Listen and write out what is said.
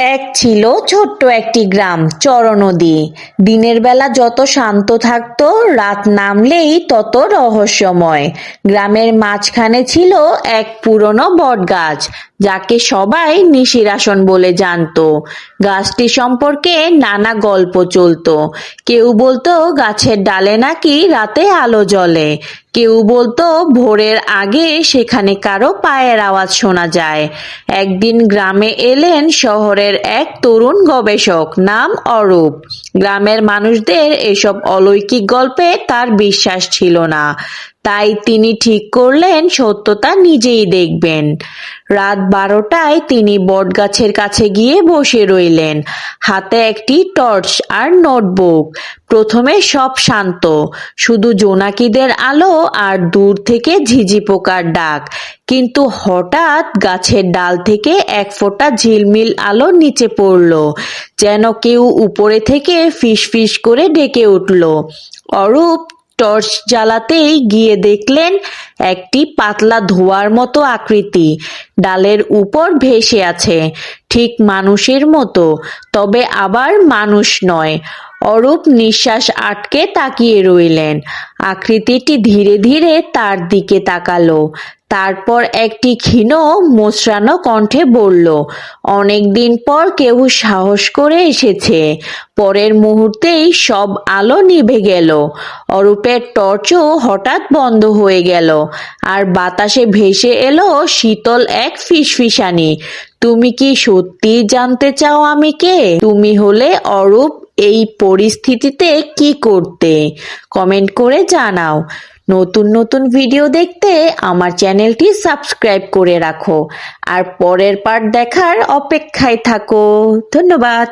এক ছিল ছোট্ট একটি গ্রাম চরনদী দিনের বেলা যত শান্ত থাকতো, রাত নামলেই তত রহস্যময়। গ্রামের মাঝখানে ছিল এক পুরনো বটগাছ, যাকে সবাই নিশিরাসন বলে জানতো। গাছটি সম্পর্কে নানা গল্প চলতো। কেউ বলতো, গাছের ডালে নাকি রাতে আলো জ্বলে? কেউ বলতো, ভোরের আগে সেখানে কারও পায়ের আওয়াজ শোনা যায়। একদিন গ্রামে এলেন শহরের এক তরুণ গবেষক নাম অরূপ। গ্রামের মানুষদের এসব অলৌকিক গল্পে তার বিশ্বাস ছিল না। তাই তিনি ঠিক করলেন, সত্যতা নিজেই দেখবেন। রাত বারোটায় তিনি বটগাছের কাছে গিয়ে বসে রইলেন। হাতে একটি টর্চ আর নোটবুক। প্রথমে সব শান্ত। শুধু জোনাকিদের আলো আর দূর থেকে ঝিঝি পোকার ডাক। কিন্তু হঠাৎ গাছের ডাল থেকে এক ফোঁটা ঝিলমিল আলো নিচে পড়ল, যেন কেউ উপরে থেকে ফিস ফিস করে ডেকে উঠল। অরূপ টর্চ জ্বালাতেই গিয়ে দেখলেন একটি পাতলা ধোয়ার মতো আকৃতি। ডালের উপর ভেসে আছে। ঠিক মানুষের মতো, তবে আবার মানুষ নয়। অরূপ নিঃশ্বাস আটকে তাকিয়ে রইলেন। আকৃতিটি ধীরে ধীরে তার দিকে তাকালো। তারপর একটি ক্ষীণ মোচড়ানো কণ্ঠে বলল, অনেকদিন পর কেউ সাহস করে এসেছে। পরের মুহূর্তেই সব আলো নিভে গেল। অরূপের টর্চও হঠাৎ বন্ধ হয়ে গেল। আর বাতাসে ভেসে এলো শীতল এক ফিসফিসানি। তুমি কি সত্যি জানতে চাও আমি কে? তুমি হলে অরূপ এই পরিস্থিতিতে কি করতে? কমেন্ট করে জানাও। নতুন নতুন ভিডিও দেখতে আমার চ্যানেলটি সাবস্ক্রাইব করে রাখো। আর পরের পার্ট দেখার অপেক্ষায় থাকো। ধন্যবাদ।